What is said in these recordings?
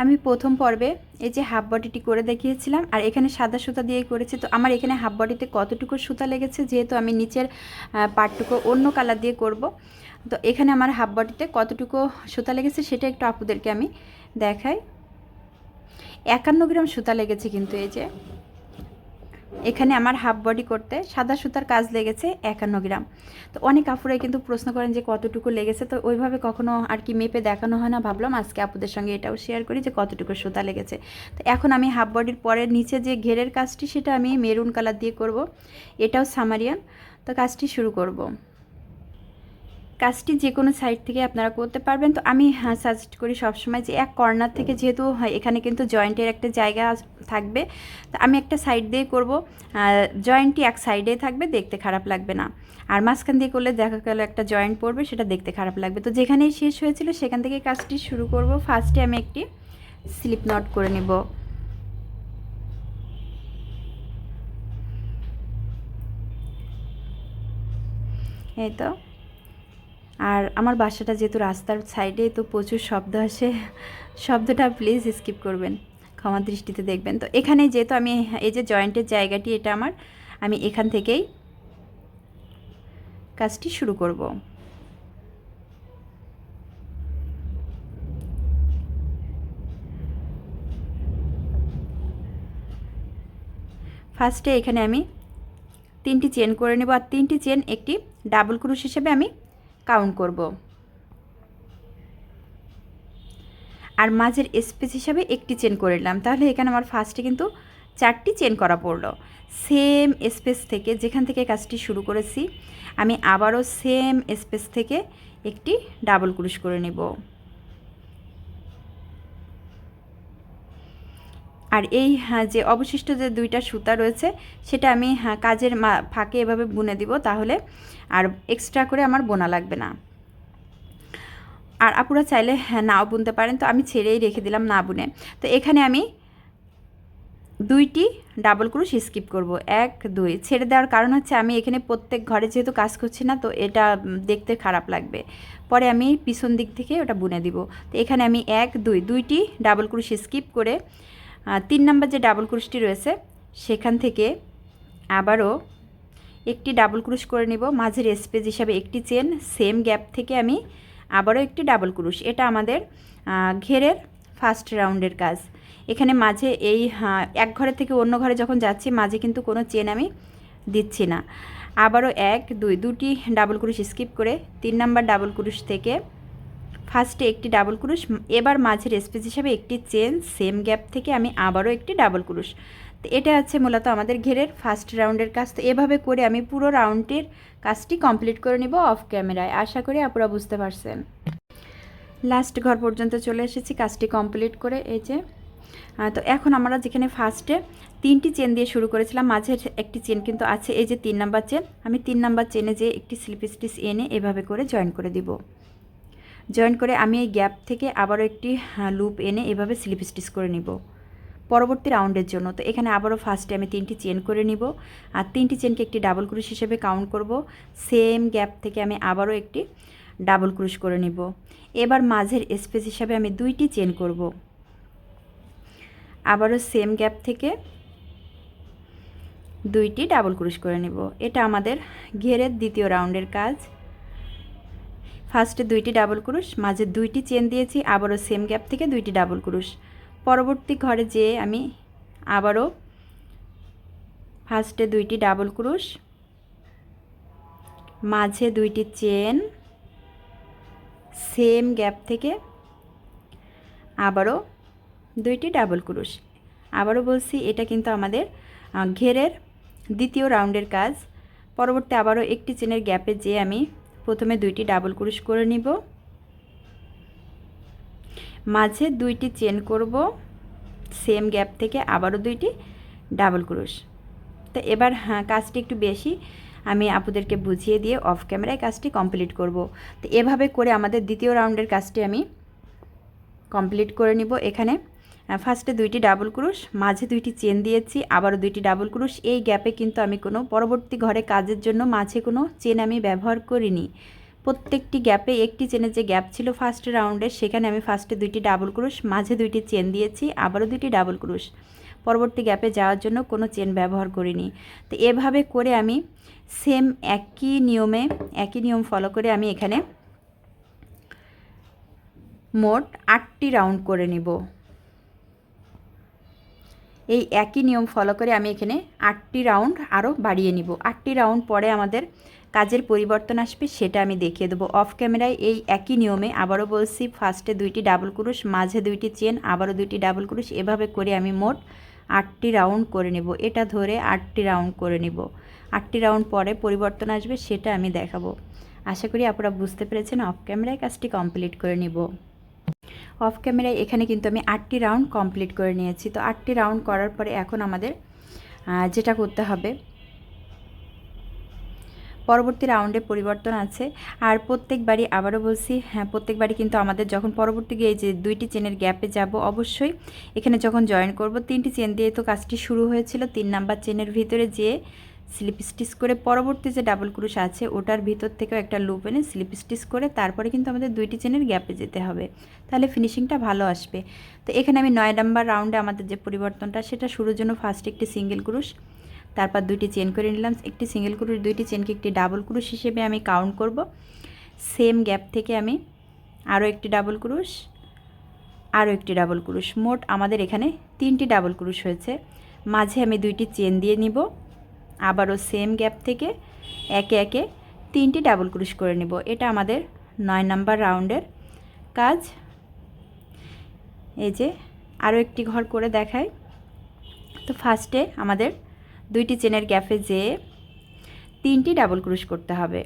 আমি প্রথম পর্বে এই যে হাফ বডিটি করে দেখিয়েছিলাম, আর এখানে সাদা সুতা দিয়ে করেছি। তো আমার এখানে হাফ বডিতে কতটুকু সুতা লেগেছে যেহেতু আমি নিচের পাটটুকু অন্য কালার দিয়ে করব। তো এখানে আমার হাফ বডিতে কতটুকু সুতা লেগেছে সেটা একটু আপুদেরকে আমি দেখাই। একান্ন গ্রাম সুতা লেগেছে কিন্তু এই যে। এখানে আমার হাফ বডি করতে সাদা সুতার কাজ লেগেছে একান্ন গ্রাম। তো অনেক আপুরাই কিন্তু প্রশ্ন করেন যে কতটুকু লেগেছে, তো ওইভাবে কখনো আর কি মেপে দেখানো হয় না। ভাবলাম আজকে আপুদের সঙ্গে এটাও শেয়ার করি যে কতটুকু সুতা লেগেছে। তো এখন আমি হাফ বডির পরের নিচে যে ঘেরের কাজটি, সেটা আমি মেরুন কালার দিয়ে করব। এটাও সামারিয়ান। তো কাজটি শুরু করব। কাজটি যে কোনো সাইড থেকে আপনারা করতে পারবেন। তো আমি হ্যাঁ সাজেস্ট করি সবসময় যে এক কর্নার থেকে যেহেতু হয়, এখানে কিন্তু জয়েন্টের একটা জায়গা থাকবে। তো আমি একটা সাইড দিয়ে করব। জয়েন্টটি এক সাইডে থাকবে দেখতে খারাপ লাগবে না। আর মাঝখান দিয়ে করলে দেখা গেল একটা জয়েন্ট পড়বে সেটা দেখতে খারাপ লাগবে। তো যেখানেই শেষ হয়েছিল সেখান থেকে কাজটি শুরু করব। ফার্স্টে আমি একটি স্লিপ নট করে নেব। এই তো। আর আমার বাসাটা যেহেতু রাস্তার সাইডে তো প্রচুর শব্দ আসে। শব্দটা প্লিজ স্কিপ করবেন। ক্ষমা দৃষ্টিতে দেখবেন। তো এখানে যেহেতু আমি এই যে জয়েন্টের জায়গাটি, এটা আমার, আমি এখান থেকেই কাজটি শুরু করব। ফার্স্টে এখানে আমি তিনটি চেন করে নেব। আর তিনটি চেন একটি ডাবল ক্রুশ হিসেবে আমি কাউন্ট করব। আর মাঝের স্পেস হিসাবে একটি চেন করে নিলাম। তাহলে এখানে আমার ফার্স্টে কিন্তু চারটি চেন করা পড়ল। সেম স্পেস থেকে যেখান থেকে কাজটি শুরু করেছি, আমি আবারও সেম স্পেস থেকে একটি ডাবল ক্রুশ করে নেব। আর এই হ্যাঁ, যে অবশিষ্ট যে দুইটা সুতা রয়েছে সেটা আমি হ্যাঁ, কাজের ফাঁকে এভাবে বুনে দিব তাহলে আর এক্সট্রা করে আমার বোনা লাগবে না। আর আপুরা চাইলে হ্যাঁ, নাও বুনতে পারেন তো আমি ছেড়েই রেখে দিলাম না বুনে। তো এখানে আমি দুইটি ডাবল ক্রুশ স্কিপ করব। এক দুই ছেড়ে দেওয়ার কারণ হচ্ছে আমি এখানে প্রত্যেক ঘরে যেহেতু কাজ করছি না তো এটা দেখতে খারাপ লাগবে। পরে আমি পিছন দিক থেকে ওটা বুনে দিব। তো এখানে আমি এক দুই দুইটি ডাবল ক্রুশ স্কিপ করে তিন নাম্বার যে ডাবল ক্রুশটি রয়েছে, সেখান থেকে আবারও একটি ডাবল ক্রুশ করে নিব। মাঝের স্পেস হিসাবে একটি চেন সেম গ্যাপ থেকে আমি আবারও একটি ডাবল ক্রুশ এটা আমাদের ঘেরের ফার্স্ট রাউন্ডের কাজ। এখানে মাঝে এই এক ঘরে থেকে অন্য ঘরে যখন যাচ্ছি, মাঝে কিন্তু কোনো চেন আমি দিচ্ছি না। আবারও এক, দুই, দুটি ডাবল ক্রুশ স্কিপ করে তিন নাম্বার ডাবল ক্রুশ থেকে ফার্স্টে একটি ডাবল ক্রুশ এবার মাঝের স্পেস হিসাবে একটি চেন সেম গ্যাপ থেকে আমি আবারও একটি ডাবল ক্রুশ। তো এটা হচ্ছে মূলত আমাদের ঘেরের ফার্স্ট রাউন্ডের কাজ। তো এভাবে করে আমি পুরো রাউন্ডটির কাজটি কমপ্লিট করে নিব অফ ক্যামেরায় আশা করি আপনারা বুঝতে পারছেন। লাস্ট ঘর পর্যন্ত চলে এসেছি কাজটি কমপ্লিট করে, এই যে। তো এখন আমরা যেখানে ফার্স্টে তিনটি চেন দিয়ে শুরু করেছিলাম, মাঝের একটি চেন কিন্তু আছে, এই যে তিন নাম্বার চেন। আমি তিন নাম্বার চেনে যে একটি স্লিপ স্টিচ এনে এভাবে করে জয়েন করে দিব। জয়েন করে আমি এই গ্যাপ থেকে আবারও একটি লুপ এনে এভাবে স্লিপ স্টিচ করে নিব। পরবর্তী রাউন্ডের জন্য। তো এখানে আবারও ফার্স্টে আমি তিনটি চেন করে নিব। আর তিনটি চেনকে একটি ডাবল ক্রুশ হিসেবে কাউন্ট করব। সেম গ্যাপ থেকে আমি আবারও একটি ডাবল ক্রুশ করে নিব। এবার মাঝের স্পেস হিসাবে আমি দুইটি চেন করব। আবারও সেম গ্যাপ থেকে দুইটি ডাবল ক্রুশ করে নিব। এটা আমাদের ঘেরের দ্বিতীয় রাউন্ডের কাজ। ফার্স্টে দুইটি ডাবল ক্রুশ, মাঝে দুইটি চেন দিয়েছি, আবারও সেম গ্যাপ থেকে দুইটি ডাবল ক্রুশ। পরবর্তী ঘরে যেয়ে আমি আবারও ফার্স্টে দুইটি ডাবল ক্রুশ, মাঝে দুইটি চেন, সেম গ্যাপ থেকে আবারও দুইটি ডাবল ক্রুশ। আবারও বলছি, এটা কিন্তু আমাদের ঘেরের দ্বিতীয় রাউন্ডের কাজ। পরবর্তী আবারও একটি চেনের গ্যাপে যে আমি প্রথমে দুইটি ডাবল ক্রুশ করে নিব। মাঝে দুইটি চেন করব। সেম গ্যাপ থেকে আবারও দুইটি ডাবল ক্রুশ। তো এবার হ্যাঁ কাজটি একটু বেশি। আমি আপুদেরকে বুঝিয়ে দিয়ে অফ ক্যামেরায় কাজটি কমপ্লিট করব। তো এভাবে করে আমাদের দ্বিতীয় রাউন্ডের কাজটি আমি কমপ্লিট করে নিব এখানে। ফার্স্টে দুইটি ডাবল ক্রুশ, মাঝে দুইটি চেন দিয়েছি, আবারও দুইটি ডাবল ক্রুশ। এই গ্যাপে কিন্তু আমি কোনো পরবর্তী ঘরে কাজের জন্য মাঝে কোনো চেন আমি ব্যবহার করিনি। প্রত্যেকটি গ্যাপে একটি চেনের যে গ্যাপ ছিল ফার্স্ট রাউন্ডে সেখানে আমি ফার্স্টে দুইটি ডাবল ক্রুশ, মাঝে দুইটি চেন দিয়েছি, আবারও দুইটি ডাবল ক্রুশ। পরবর্তী গ্যাপে যাওয়ার জন্য কোনো চেন ব্যবহার করিনি। তো এভাবে করে আমি সেম একই নিয়মে, একই নিয়ম ফলো করে আমি এখানে মোট আটটি রাউন্ড করে নিব। এই একই নিয়ম ফলো করে আমি এখানে আটটি রাউন্ড আরও বাড়িয়ে নিব। আটটি রাউন্ড পরে আমাদের কাজের পরিবর্তন আসবে, সেটা আমি দেখিয়ে দেবো। অফ ক্যামেরায় এই একই নিয়মে আবারও বলছি ফার্স্টে দুইটি ডাবল ক্রুশ, মাঝে দুইটি চেন আবারও দুইটি ডাবল ক্রুশ। এভাবে করে আমি মোট আটটি রাউন্ড করে নেব। এটা ধরে আটটি রাউন্ড করে নিব। আটটি রাউন্ড পরে পরিবর্তন আসবে, সেটা আমি দেখাবো। আশা করি আপনারা বুঝতে পেরেছেন অফ ক্যামেরায় কাজটি কমপ্লিট করে নিব। অফ ক্যামেরায় এখানে কিন্তু আমি আটটি রাউন্ড কমপ্লিট করে নিয়েছি। তো আটটি রাউন্ড করার পরে এখন আমাদের যেটা করতে হবে, পরবর্তী রাউন্ডে পরিবর্তন আছে। আর প্রত্যেকবারই আবারও বলছি হ্যাঁ প্রত্যেকবারই কিন্তু আমাদের যখন পরবর্তী গিয়ে যে দুইটি চেনের গ্যাপে যাব, অবশ্যই এখানে যখন জয়েন করব, তিনটি চেন দিয়ে তো কাজটি শুরু হয়েছিল। তিন নাম্বার চেনের ভিতরে যে স্লিপ স্টিচ করে পরবর্তী যে ডাবল ক্রুশ আছে, ওটার ভিতর থেকেও একটা লুপ এনে স্লিপ স্টিচ করে তারপরে কিন্তু আমাদের দুইটি চেনের গ্যাপে যেতে হবে। তাহলে ফিনিশিংটা ভালো আসবে। তো এখানে আমি নয় নাম্বার রাউন্ডে আমাদের যে পরিবর্তনটা, সেটা শুরুর জন্য ফার্স্ট একটি সিঙ্গেল ক্রুশ, তারপর দুইটি চেন করে নিলাম। একটি সিঙ্গেল ক্রুশ, দুইটি চেনকে একটি ডাবল ক্রুশ হিসেবে আমি কাউন্ট করব। সেম গ্যাপ থেকে আমি আরও একটি ডাবল ক্রুশ, আরও একটি ডাবল ক্রুশ। মোট আমাদের এখানে তিনটি ডাবল ক্রুশ হয়েছে। মাঝে আমি দুইটি চেন দিয়ে নিব। আবারও সেম গ্যাপ থেকে একে একে তিনটি ডাবল ক্রুশ করে নেব। এটা আমাদের নয় নাম্বার রাউন্ডের কাজ। এই যে আরও একটি ঘর করে দেখায় তো ফার্স্টে আমাদের দুইটি চেনের গ্যাপে যেয়ে তিনটি ডাবল ক্রুশ করতে হবে।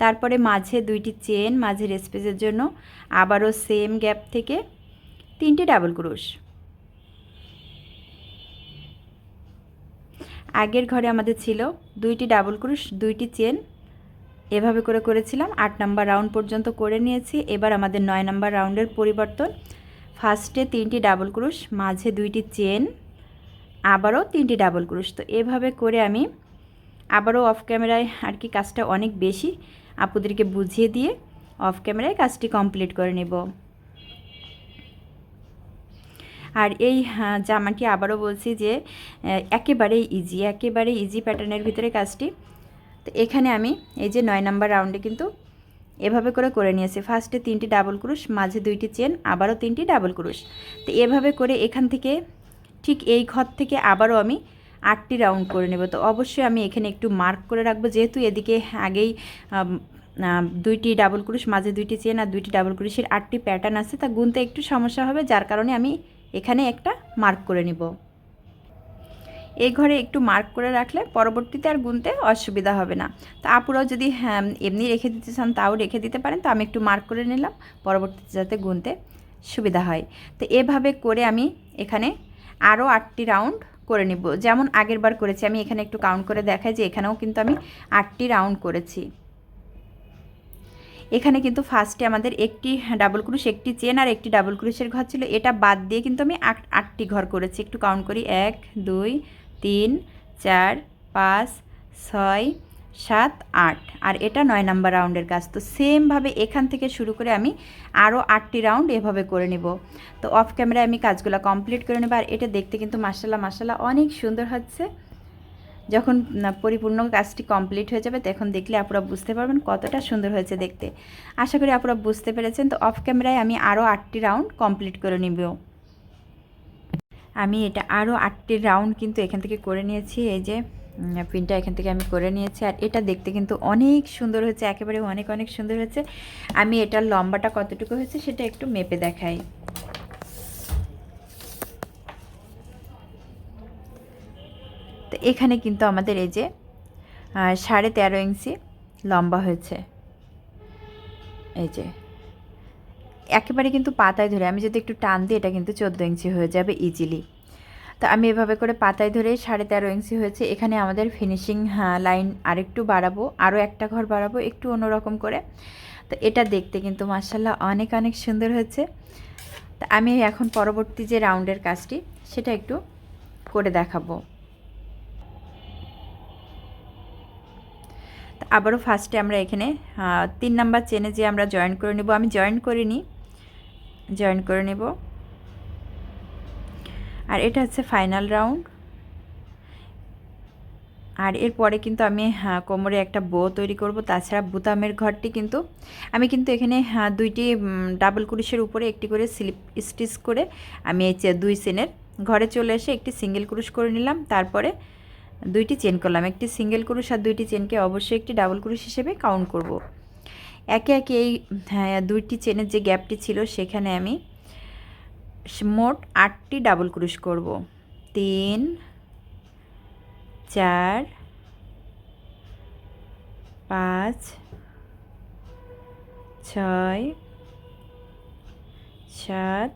তারপরে মাঝে দুইটি চেন মাঝের স্পেসের জন্য আবারও সেম গ্যাপ থেকে তিনটি ডাবল ক্রুশ আগের ঘরে আমাদের ছিল দুইটি ডাবল ক্রুশ, দুইটি চেন। এভাবে করে করেছিলাম। আট নাম্বার রাউন্ড পর্যন্ত করে নিয়েছি। এবার আমাদের নয় নাম্বার রাউন্ডের পরিবর্তন। ফার্স্টে তিনটি ডাবল ক্রুশ, মাঝে দুইটি চেন, আবারও তিনটি ডাবল ক্রুশ। তো এভাবে করে আমি আবারও অফ ক্যামেরায় আর কি কাজটা অনেক বেশি। আপুদেরকে বুঝিয়ে দিয়ে অফ ক্যামেরায় কাজটি কমপ্লিট করে নেব। আর এই হ্যাঁ, জামাটি আবারও বলছি যে একেবারেই ইজি একেবারে ইজি প্যাটার্নের ভিতরে কাজটি। তো এখানে আমি এই যে নয় নাম্বার রাউন্ডে কিন্তু এভাবে করে করে নিয়েছি। ফার্স্টে তিনটি ডাবল ক্রুশ মাঝে দুইটি চেন আবারও তিনটি ডাবল ক্রুশ। তো এভাবে করে এখান থেকে ঠিক এই ঘর থেকে আবারও আমি আটটি রাউন্ড করে নেব। তো অবশ্যই আমি এখানে একটু মার্ক করে রাখব। যেহেতু এদিকে আগেই দুইটি ডাবল ক্রুশ মাঝে দুইটি চেন আর দুইটি ডাবল ক্রুশের আটটি প্যাটার্ন আছে তা গুনতে একটু সমস্যা হবে। যার কারণে আমি এখানে একটা মার্ক করে নিব। এই ঘরে একটু মার্ক করে রাখলে পরবর্তীতে আর গুনতে অসুবিধা হবে না। তো আপুরাও যদি হ্যাঁ এমনি রেখে দিতে চান, তাও রেখে দিতে পারেন। তো আমি একটু মার্ক করে নিলাম, পরবর্তীতে যাতে গুনতে সুবিধা হয়। তো এভাবে করে আমি এখানে আরও আটটি রাউন্ড করে নিব। যেমন আগের বার করেছি, আমি এখানে একটু কাউন্ট করে দেখাই যে এখানেও কিন্তু আমি আটটি রাউন্ড করেছি। এখানে কিন্তু ফার্স্টে আমাদের একটি ডাবল ক্রুশ একটি চেন আর একটি ডাবল ক্রুশের ঘর ছিল। এটা বাদ দিয়ে কিন্তু আমি আট, আটটি ঘর করেছি। একটু কাউন্ট করি। এক, দুই, তিন, চার, পাঁচ, ছয়, সাত, আট। আর এটা নয় নাম্বার রাউন্ডের কাজ। তো সেমভাবে এখান থেকে শুরু করে আমি আরও আটটি রাউন্ড এভাবে করে নিব। তো অফ ক্যামেরায় আমি কাজগুলো কমপ্লিট করে নেব। আর এটা দেখতে কিন্তু মাসাল্লাহ মাসাল্লাহ অনেক সুন্দর হচ্ছে। যখন পরিপূর্ণ কাজটি কমপ্লিট হয়ে যাবে, তখন দেখলে আপনারা বুঝতে পারবেন কতটা সুন্দর হয়েছে দেখতে। আশা করি আপনারা বুঝতে পেরেছেন। তো অফ ক্যামেরায় আমি আরও আটটি রাউন্ড কমপ্লিট করে নিব। আমি এটা আরও আটটি রাউন্ড কিন্তু এখান থেকে করে নিয়েছি। এই যে পিনটা এখান থেকে আমি করে নিয়েছি। আর এটা দেখতে কিন্তু অনেক সুন্দর হয়েছে, একেবারে অনেক অনেক সুন্দর হয়েছে। আমি এটার লম্বাটা কতটুকু হয়েছে সেটা একটু মেপে দেখাই। এখানে কিন্তু আমাদের এই যে সাড়ে তেরো ইঞ্চি লম্বা হয়েছে। এই যে, একেবারে কিন্তু পাতায় ধরে, আমি যদি একটু টান দিই, এটা কিন্তু চোদ্দ ইঞ্চি হয়ে যাবে ইজিলি তো আমি এভাবে করে পাতায় ধরে সাড়ে তেরো ইঞ্চি হয়েছে। এখানে আমাদের ফিনিশিং লাইন আরেকটু বাড়াবো আরও একটা ঘর বাড়াবো, একটু অন্যরকম করে। তো এটা দেখতে কিন্তু মার্শাল্লাহ অনেক অনেক সুন্দর হয়েছে। তা আমি এখন পরবর্তী যে রাউন্ডের কাজটি, সেটা একটু করে দেখাবো। আবারও ফার্স্টে আমরা এখানে তিন নাম্বার চেনে যে আমরা জয়েন করে নেব। আমি জয়েন করে নিই জয়েন করে নেব। আর এটা হচ্ছে ফাইনাল রাউন্ড। আর এরপরে কিন্তু আমি কোমরে একটা বো তৈরি করব। তাছাড়া বুতামের ঘরটি কিন্তু, আমি কিন্তু এখানে দুইটি ডাবল কুরুশের উপরে একটি করে স্লিপ স্টিচ করে আমি এই দুই চেনের ঘরে চলে এসে একটি সিঙ্গেল কুরুশ করে নিলাম। তারপরে দুইটি চেন করলাম। একটি সিঙ্গেল কুরুশ আর দুইটি চেনকে অবশ্যই একটি ডাবল কুরুশ হিসেবে কাউন্ট করব। একে একে এই হ্যাঁ, দুইটি চেনের যে গ্যাপটি ছিল সেখানে আমি মোট আটটি ডাবল ক্রুশ করব। তিন চার পাঁচ ছয় সাত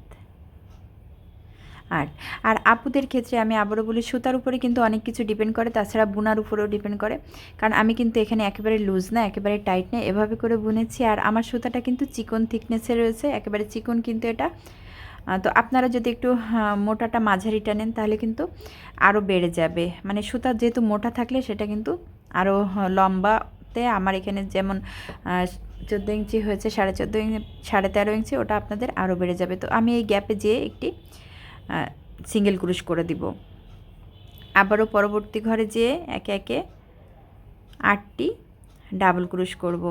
আট আর আপুদের ক্ষেত্রে আমি আবারও বলি, সুতার উপরে কিন্তু অনেক কিছু ডিপেন্ড করে, তাছাড়া বুনার উপরেও ডিপেন্ড করে। কারণ আমি কিন্তু এখানে একেবারে লুজ না, একেবারে টাইট না, এভাবে করে বুনেছি। আর আমার সুতাটা কিন্তু চিকন থিকনেসে রয়েছে, একেবারে চিকন কিন্তু এটা। তো আপনারা যদি একটু মোটাটা মাঝারিটা নেন, তাহলে কিন্তু আরও বেড়ে যাবে। মানে সুতা যেহেতু মোটা থাকলে, সেটা কিন্তু আরও লম্বাতে আমার এখানে যেমন চোদ্দ ইঞ্চি হয়েছে, সাড়ে চোদ্দ ইঞ্চি, সাড়ে তেরো ইঞ্চি, ওটা আপনাদের আরও বেড়ে যাবে। তো আমি এই গ্যাপে যেয়ে একটি সিঙ্গেল ক্রুশ করে দিব। আবারও পরবর্তী ঘরে যেয়ে একে একে আটটি ডাবল ক্রুশ করব।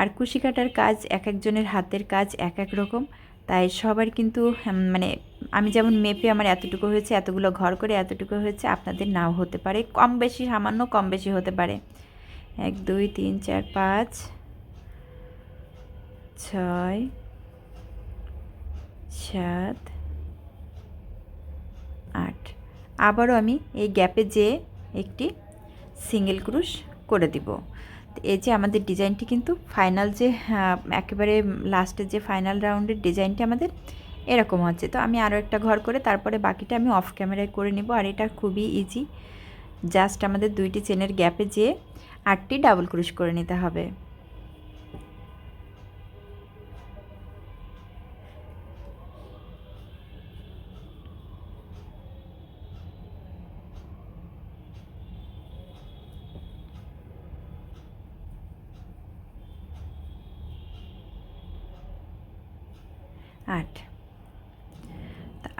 আর কুশি কাটার কাজ এক একজনের হাতের কাজ এক এক রকম, তাই সবার কিন্তু মানে আমি যেমন মেপে আমার এতটুকু হয়েছে, এতগুলো ঘর করে এতটুকু হয়েছে, আপনাদের নাও হতে পারে, কম বেশি সামান্য, কম বেশি হতে পারে। এক, দুই, তিন, চার, পাঁচ, ছয়, সাত আট আবারও আমি এই গ্যাপে যেয়ে একটি সিঙ্গেল ক্রুশ করে দিব। এই যে আমাদের ডিজাইনটি কিন্তু ফাইনাল যে আহ, একেবারে লাস্টের যে ফাইনাল রাউন্ডের ডিজাইনটি আমাদের এরকম হচ্ছে। তো আমি আরও একটা ঘর করে তারপরে বাকিটা আমি অফ ক্যামেরায় করে নিব আর এটা খুবই ইজি জাস্ট আমাদের দুইটি চেনের গ্যাপে যেয়ে আটটি ডাবল ক্রুশ করে নিতে হবে।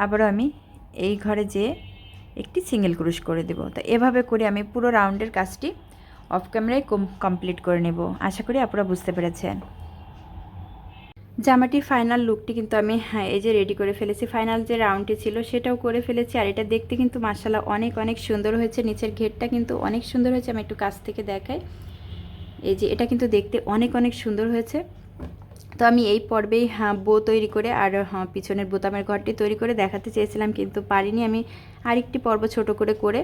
আবারও আমি এই ঘরে যেয়ে একটি সিঙ্গেল ক্রুশ করে দেব। তো এভাবে করে আমি পুরো রাউন্ডের কাজটি অফ ক্যামেরায় কমপ্লিট করে নেব। আশা করি আপনারা বুঝতে পেরেছেন। জামাটির ফাইনাল লুকটি কিন্তু আমি হ্যাঁ এই যে রেডি করে ফেলেছি। ফাইনাল যে রাউন্ডটি ছিল সেটাও করে ফেলেছি। আর এটা দেখতে কিন্তু মার্শাল্লাহ অনেক অনেক সুন্দর হয়েছে। নিচের ঘেরটা কিন্তু অনেক সুন্দর হয়েছে। আমি একটু কাছ থেকে দেখাই। এই যে এটা কিন্তু দেখতে অনেক অনেক সুন্দর হয়েছে। তো আমি এই পর্বেই হ্যাঁ বো তৈরি করে আর হ্যাঁ পিছনের বোতামের ঘরটি তৈরি করে দেখাতে চেয়েছিলাম কিন্তু পারিনি আমি আরেকটি পর্ব ছোট করে করে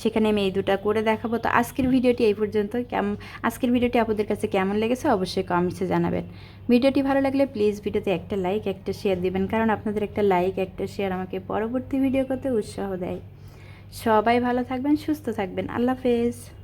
সেখানে আমি এই দুটা করে দেখাবো। তো আজকের ভিডিওটি এই পর্যন্ত। কেমন আজকের ভিডিওটি আপনাদের কাছে কেমন লেগেছে অবশ্যই কমেন্টসে জানাবেন। ভিডিওটি ভালো লাগলে প্লিজ ভিডিওতে একটা লাইক একটা শেয়ার দিবেন কারণ আপনাদের একটা লাইক একটা শেয়ার আমাকে পরবর্তী ভিডিও করতে উৎসাহ দেয়। সবাই ভালো থাকবেন, সুস্থ থাকবেন। আল্লাহ হাফেজ।